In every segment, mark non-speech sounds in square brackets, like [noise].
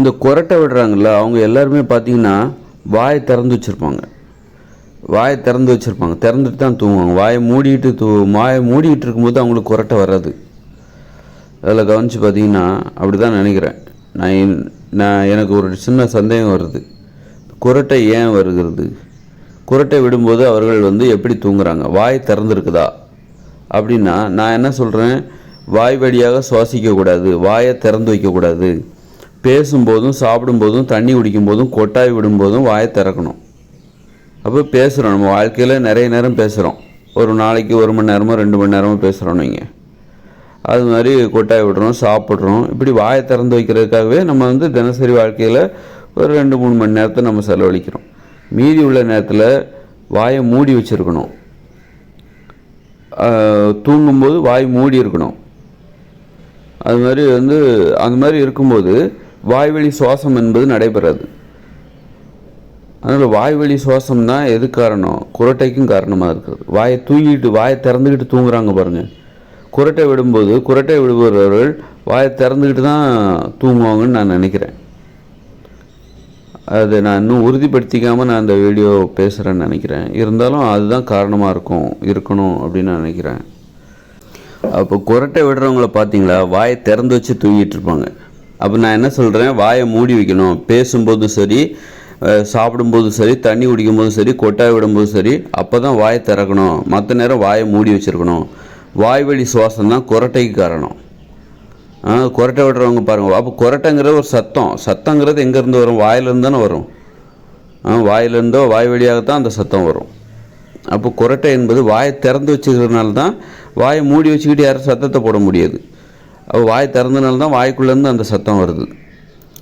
இந்த குரட்டை விடுறாங்கல்ல அவங்க எல்லாருமே பார்த்தீங்கன்னா வாயை திறந்து வச்சுருப்பாங்க. வாயை திறந்து வச்சுருப்பாங்க. திறந்துட்டு தான் தூங்குவாங்க. வாயை மூடிட்டு தூ வாயை மூடிக்கிட்டு இருக்கும்போது அவங்களுக்கு கொரட்டை வராது. அதில் கவனித்து பார்த்தீங்கன்னா அப்படி தான் நினைக்கிறேன். நான் என்- நான் எனக்கு ஒரு சின்ன சந்தேகம் வருது. குரட்டை ஏன் வருகிறது? குரட்டை விடும்போது அவர்கள் வந்து எப்படி தூங்குறாங்க? வாய் திறந்துருக்குதா? அப்படின்னா நான் என்ன சொல்கிறேன் வாய் வழியாக சுவாசிக்கக்கூடாது. வாயை திறந்து வைக்கக்கூடாது. பேசும்போதும் சாப்பிடும்போதும் தண்ணி குடிக்கும்போதும் கொட்டாய் விடும்போதும் வாயை திறக்கணும். அப்போ பேசுகிறோம் நம்ம வாழ்க்கையில் நிறைய நேரம் பேசுகிறோம் ஒரு நாளைக்கு ஒரு மணி நேரமோ ரெண்டு மணி நேரமோ பேசுகிறோம் நீங்கள் அது மாதிரி கொட்டாய் விடுறோம் சாப்பிட்றோம். இப்படி வாயை திறந்து வைக்கிறதுக்காகவே நம்ம வந்து தினசரி வாழ்க்கையில் ஒரு ரெண்டு மூணு மணி நேரத்தை நம்ம செலவழிக்கிறோம். மீதி உள்ள நேரத்தில் வாயை மூடி வச்சுருக்கணும். தூங்கும்போது வாய் மூடி இருக்கணும். அது மாதிரி வந்து அந்த மாதிரி இருக்கும்போது வாய்வழி சுவாசம் என்பது நடைபெறாது. அதனால் வாய்வழி சுவாசம் தான் எது காரணம்? குரட்டைக்கும் காரணமாக இருக்குது வாயை தூங்கிட்டு வாயை திறந்துக்கிட்டு தூங்குறாங்க பாருங்கள் குரட்டை விடும்போது குரட்டை விடுபவர்கள் வாயை திறந்துக்கிட்டு தான் தூங்குவாங்கன்னு நான் நினைக்கிறேன். அது நான் இன்னும் உறுதிப்படுத்திக்காமல் நான் அந்த வீடியோ பேசுகிறேன்னு நினைக்கிறேன். இருந்தாலும் அதுதான் காரணமாக இருக்கும் இருக்கணும் அப்படின்னு நான் நினைக்கிறேன். அப்போ குரட்டை விடுறவங்கள பார்த்தீங்களா வாயை திறந்து வச்சு தூங்கிட்டு இருப்பாங்க. அப்போ நான் என்ன சொல்கிறேன் வாயை மூடி வைக்கணும். பேசும்போதும் சரி சாப்பிடும்போதும் சரி தண்ணி குடிக்கும்போதும் சரி கொட்டாய் விடும்போதும் சரி அப்போ தான் வாயை திறக்கணும். மற்ற நேரம் வாயை மூடி வச்சுருக்கணும். வாய்வழி சுவாசம் தான் குரட்டைக்கு காரணம். குரட்டை விடுறவங்க பாருங்கள் அப்போ குரட்டைங்கிறது ஒரு சத்தம். சத்தங்கிறது எங்கேருந்து வரும்? வாயிலேருந்து தானே வரும். ஆ வாயிலிருந்தோ வாய் வழியாகத்தான் அந்த சத்தம் வரும். அப்போ குரட்டை என்பது வாயை திறந்து வச்சுக்கிறதுனால தான் வாயை மூடி வச்சுக்கிட்டு யாரும் சத்தத்தை போட முடியாது. வாய் திறந்தனால தான் வாய்க்குள்ளேருந்து அந்த சத்தம் வருது.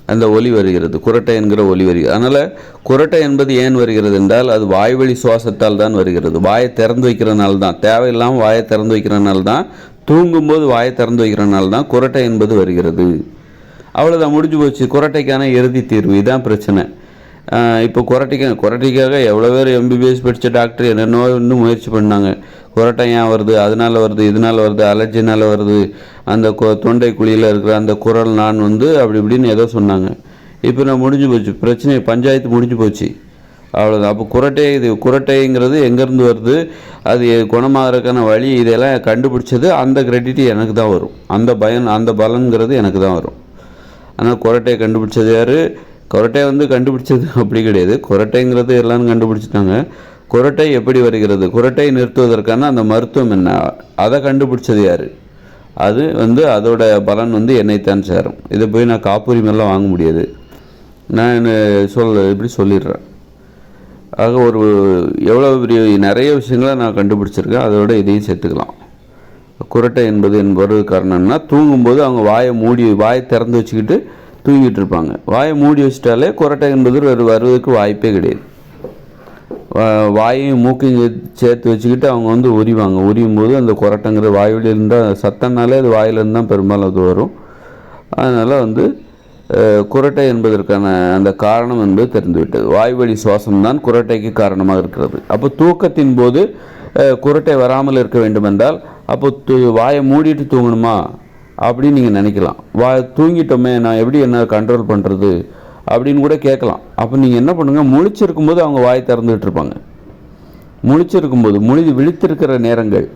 அந்த ஒலி வருகிறது. குரட்டை என்கிற ஒலி வருகிறது. அதனால் குரட்டை என்பது ஏன் வருகிறது என்றால் அது வாய்வழி சுவாசத்தால் தான் வருகிறது. வாயை திறந்து வைக்கிறனால தான் தேவையில்லாமல் வாயை திறந்து வைக்கிறனால தான் தூங்கும்போது வாயை திறந்து வைக்கிறனால தான் குரட்டை என்பது வருகிறது. அவ்வளோதான் முடிஞ்சு போச்சு. குரட்டைக்கான இறுதி தீர்வு. இதுதான் பிரச்சனை. இப்போ குரட்டைக்கு குரட்டைக்காக எவ்வளோ பேர் எம்பிபிஎஸ் படித்த டாக்டர் என்னென்னோ இன்னும் முயற்சி பண்ணாங்க. குரட்டை ஏன் வருது? அதனால் வருது இதனால் வருது அலர்ஜினால் வருது. அந்த கொ- தொண்டை குழியில் இருக்கிற அந்த குரல் நான் வந்து அப்படி இப்படின்னு ஏதோ சொன்னாங்க. இப்போ நான் முடிஞ்சு போச்சு. பிரச்சனை பஞ்சாயத்து முடிஞ்சு போச்சு. அவ்வளோதான் அப்போ குரட்டை இது குரட்டைங்கிறது எங்கேருந்து வருது? அது குணமாகறதுக்கான வழி இதெல்லாம் கண்டுபிடிச்சது அந்த கிரெடிட் எனக்கு தான் வரும். அந்த பயன் அந்த பலன்கிறது எனக்கு தான் வரும். ஆனால் குரட்டையை கண்டுபிடிச்சது யார்? கொரட்டை வந்து கண்டுபிடிச்சது [laughs] அப்படி கிடையாது. கொரட்டைங்கிறது எல்லாரும் கண்டுபிடிச்சிட்டாங்க. குரட்டை எப்படி வருகிறது? குரட்டை நிறுத்துவதற்கான அந்த மருத்துவம் என்ன? அதை கண்டுபிடிச்சது யார்? அது வந்து அதோட பலன் வந்து என்னைத்தான் சேரும். இதை போய் நான் காப்புரிமையெல்லாம் வாங்க முடியாது. நான் சொல் இப்படி சொல்லிடுறேன். ஆக ஒரு எவ்வளோ பெரிய நிறைய விஷயங்களை நான் கண்டுபிடிச்சிருக்கேன். அதோட இதையும் சேர்த்துக்கலாம். குரட்டை என்பது என்பது காரணம்னா தூங்கும்போது அவங்க வாயை மூடி வாயை திறந்து வச்சுக்கிட்டு தூங்கிட்டு இருப்பாங்க வாயை மூடி வச்சிட்டாலே கொரட்டை என்பது வருவதற்கு வாய்ப்பே கிடையாது. வாயையும் மூக்கையும் சேர்த்து- சேர்த்து வச்சுக்கிட்டு அவங்க வந்து உரிவாங்க. உரியும் போது அந்த குரட்டைங்கிற வாய் வழி இருந்தால் சத்தம்னாலே அது வாயிலிருந்து தான் பெரும்பாலும் அது வரும். அதனால் வந்து குரட்டை என்பதற்கான அந்த காரணம் என்பது தெரிந்துவிட்டது. வாய்வழி சுவாசம்தான் குரட்டைக்கு காரணமாக இருக்கிறது. அப்போ தூக்கத்தின் போது குரட்டை வராமல் இருக்க வேண்டுமென்றால் அப்போ வாயை மூடிட்டு தூங்கணுமா? அப்படின்னு நீங்கள் நினைக்கலாம். வா தூங்கிட்டோமே நான் எப்படி என்ன கண்ட்ரோல் பண்ணுறது அப்படின்னு கூட கேட்கலாம். அப்போ நீங்கள் என்ன பண்ணுங்கள் முழிச்சிருக்கும்போது அவங்க வாய் திறந்துட்டு இருப்பாங்க. முழிச்சிருக்கும்போது முழி விழித்திருக்கிற நேரங்கள்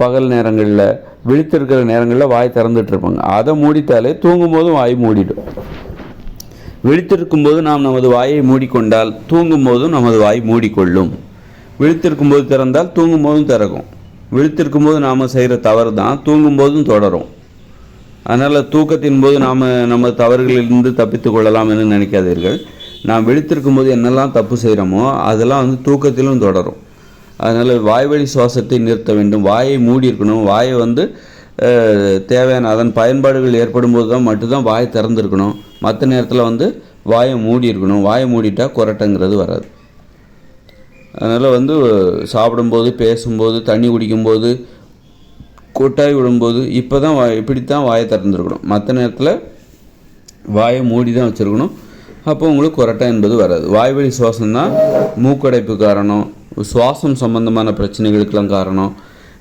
பகல் நேரங்களில் விழித்திருக்கிற நேரங்களில் வாய் திறந்துட்டு இருப்பாங்க. அதை மூடித்தாலே தூங்கும்போதும் வாய் மூடிடும். விழித்திருக்கும் போது நாம் நமது வாயை மூடிக்கொண்டால் தூங்கும் போதும் நமது வாய் மூடிக்கொள்ளும். விழித்திருக்கும் போது திறந்தால் தூங்கும் போதும் திறக்கும். விழித்திருக்கும்போது நாம் செய்கிற தவறு தான் தூங்கும் போதும் தொடரும். அதனால் தூக்கத்தின் போது நாம் நம்ம தவறுகளிலிருந்து தப்பித்து கொள்ளலாம் என்று நினைக்காதீர்கள். நாம் விழித்திருக்கும் போது என்னெல்லாம் தப்பு செய்கிறோமோ அதெல்லாம் வந்து தூக்கத்திலும் தொடரும். அதனால் வாய்வழி சுவாசத்தை நிறுத்த வேண்டும். வாயை மூடி இருக்கணும். வாயை வந்து தேவையான அதன் பயன்பாடுகள் ஏற்படும் போது தான் மட்டும்தான் வாய் திறந்துருக்கணும். மற்ற நேரத்தில் வந்து வாயை மூடி இருக்கணும். வாயை மூடிட்டால் குரட்டங்கிறது வராது. அதனால் வந்து சாப்பிடும்போது பேசும்போது தண்ணி குடிக்கும்போது கூட்டாகி விடும்போது இப்போ தான் இப்படி தான் வாயை திறந்துருக்கணும். மற்ற நேரத்தில் வாயை மூடி தான் வச்சுருக்கணும். அப்போ உங்களுக்கு கொரட்டை என்பது வராது. வாய்வழி சுவாசம் தான் மூக்கடைப்பு காரணம் சுவாசம் சம்பந்தமான பிரச்சனைகளுக்கெல்லாம் காரணம்.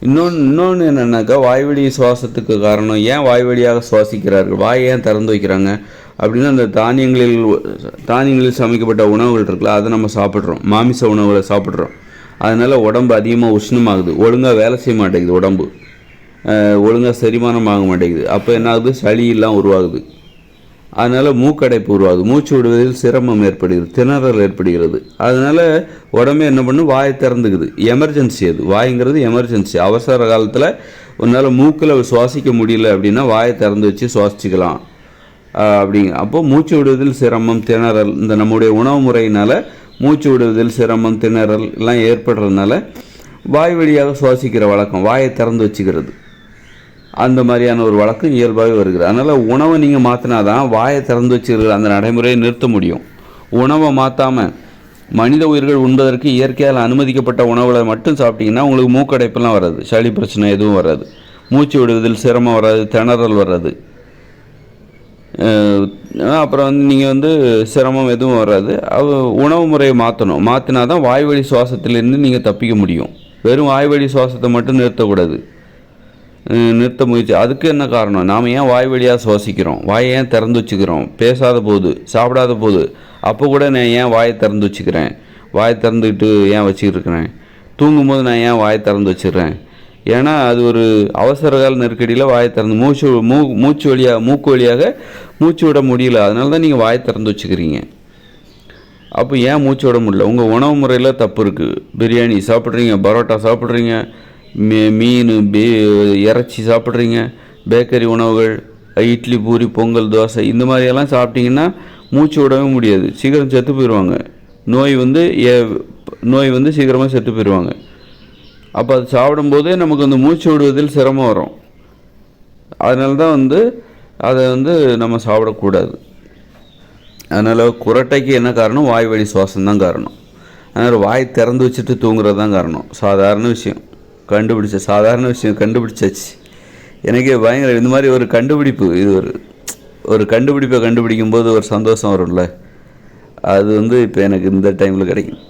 இன்னொன்று இன்னொன்று என்னென்னாக்கா வாய்வழி சுவாசத்துக்கு காரணம் ஏன் வாய்வழியாக சுவாசிக்கிறார்கள் வாயை ஏன் திறந்து வைக்கிறாங்க அப்படின்னா அந்த தானியங்களில் தானியங்களில் சமைக்கப்பட்ட உணவுகள் இருக்குல்ல அதை நம்ம சாப்பிட்றோம். மாமிச உணவுகளை சாப்பிட்றோம். அதனால் உடம்பு அதிகமாக உஷ்ணமாகுது. ஒழுங்காக வேலை செய்ய மாட்டேங்குது உடம்பு. ஒழுங்காக செரிமானம் ஆக மாட்டேங்குது. அப்போ என்ன ஆகுது? சளியெல்லாம் உருவாகுது. அதனால் மூக்கடைப்பு உருவாகுது. மூச்சு விடுவதில் சிரமம் ஏற்படுகிறது. திணறல் ஏற்படுகிறது. அதனால் உடம்பே என்ன பண்ணும்? வாயை திறந்துக்குது. எமர்ஜென்சி அது. வாய்ங்கிறது எமர்ஜென்சி அவசர காலத்தில் உன்னால் மூக்கில் சுவாசிக்க முடியல அப்படின்னா வாயை திறந்து வச்சு சுவாசிச்சுக்கலாம். அப்படிங்க அப்போ மூச்சு விடுவதில் சிரமம் திணறல் இந்த நம்முடைய உணவு முறையினால் மூச்சு விடுவதில் சிரமம் திணறல் எல்லாம் ஏற்படுறதுனால வாய் வழியாக சுவாசிக்கிற வழக்கம். வாயை திறந்து வச்சுக்கிறது. அந்த மாதிரியான ஒரு வழக்கம் இயல்பாகவே வருகிறது. அதனால் உணவை நீங்கள் மாற்றினா தான் வாயை திறந்து வச்சுருக்கிற அந்த நடைமுறையை நிறுத்த முடியும். உணவை மாற்றாமல் மனித உயிர்கள் உண்பதற்கு இயற்கையால் அனுமதிக்கப்பட்ட உணவுகளை மட்டும் சாப்பிட்டீங்கன்னா உங்களுக்கு மூக்கடைப்பெல்லாம் வராது. சளி பிரச்சனை எதுவும் வராது. மூச்சு விடுவதில் சிரமம் வராது திணறல் வராது. அப்புறம் வந்து நீங்கள் வந்து சிரமம் எதுவும் வராது. உணவு முறையை மாற்றணும் மாற்றினா தான் வாய்வழி சுவாசத்திலேருந்து நீங்கள் தப்பிக்க முடியும். வெறும் வாய்வழி சுவாசத்தை மட்டும் நிறுத்தக்கூடாது. நிறுத்த முயற்சி. அதுக்கு என்ன காரணம்? நாம் ஏன் வாய் வழியாக சுவாசிக்கிறோம்? வாயை ஏன் திறந்து வச்சுக்கிறோம்? பேசாத போது சாப்பிடாத போது. அப்போ கூட நான் ஏன் வாயை திறந்து வச்சுக்கிறேன்? வாயை திறந்துக்கிட்டு ஏன் வச்சுக்கிருக்கிறேன் தூங்கும்போது நான் ஏன் வாயை திறந்து வச்சிடுறேன் ஏன்னா அது ஒரு அவசர கால நெருக்கடியில் வாயை திறந்து மூச்சு மூ மூச்சு வழியாக மூக்கு வழியாக மூச்சு விட முடியல. அதனால தான் நீங்கள் வாயை திறந்து வச்சுக்கிறீங்க. அப்போ ஏன் மூச்சு விட முடியல? உங்கள் உணவு முறையில் தப்பு இருக்குது பிரியாணி சாப்பிட்றீங்க பரோட்டா சாப்பிட்றீங்க மீ மீன் பே இறைச்சி சாப்பிட்றீங்க பேக்கரி உணவுகள் இட்லி பூரி பொங்கல் தோசை இந்த மாதிரியெல்லாம் சாப்பிட்டீங்கன்னா மூச்சு விடவே முடியாது. சீக்கிரம் செத்து போயிடுவாங்க நோய் வந்து ஏ- நோய் வந்து சீக்கிரமாக செத்து போயிடுவாங்க அப்போ அது சாப்பிடும்போதே நமக்கு அந்த மூச்சு விடுவதில் சிரமம் வரும். அதனால தான் வந்து அதை வந்து நம்ம சாப்பிடக்கூடாது. அதனால் குரட்டைக்கு என்ன காரணம்? வாய் வழி சுவாசம் தான் காரணம். அதனால் வாய் திறந்து வச்சுட்டு தூங்குறது தான் காரணம். சாதாரண விஷயம். கண்டுபிடிச்ச சாதாரண விஷயம் கண்டுபிடிச்சாச்சு. எனக்கே பயங்கர இந்த மாதிரி ஒரு கண்டுபிடிப்பு இது ஒரு ஒரு கண்டுபிடிப்பை கண்டுபிடிக்கும் போது ஒரு சந்தோஷம் வரும்ல. அது வந்து இப்போ எனக்கு இந்த டைமில் கிடைக்கும்.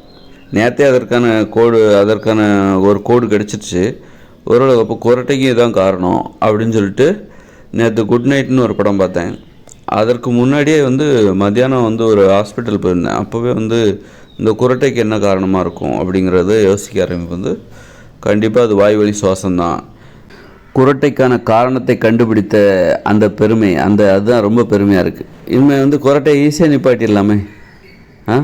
நேற்றே அதற்கான கோடு அதற்கான ஒரு கோடு கிடச்சிருச்சு. ஓரளவு அப்போ குரட்டைக்கு இதான் காரணம் அப்படின்னு சொல்லிட்டு நேற்று குட் நைட்னு ஒரு படம் பார்த்தேன். அதற்கு முன்னாடியே வந்து மத்தியானம் வந்து ஒரு ஹாஸ்பிட்டல் போயிருந்தேன். அப்போவே வந்து இந்த குரட்டைக்கு என்ன காரணமாக இருக்கும் அப்படிங்கிறத யோசிக்க ஆரம்பிப்பு வந்து கண்டிப்பாக அது வாய்வழி சுவாசம்தான். குரட்டைக்கான காரணத்தை கண்டுபிடித்த அந்த பெருமை அந்த அதுதான் ரொம்ப பெருமையாக இருக்குது இனிமேல் வந்து குரட்டை ஈஸியாக நிப்பாட்டிடலாமே. ஆ?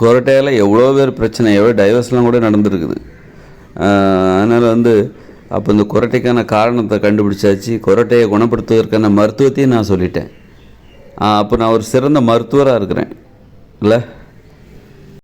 குரட்டையால் எவ்வளோ பேர் பிரச்சனை எவ்வளோ டைவர்ஸ்லாம் கூட நடந்துருக்குது. அதனால் வந்து அப்போ இந்த குரட்டைக்கான காரணத்தை கண்டுபிடிச்சாச்சு. குரட்டையை குணப்படுத்துவதற்கான மருத்துவத்தையும் நான் சொல்லிட்டேன். அப்போ நான் ஒரு சிறந்த மருத்துவராக இருக்கிறேன். இல்லை?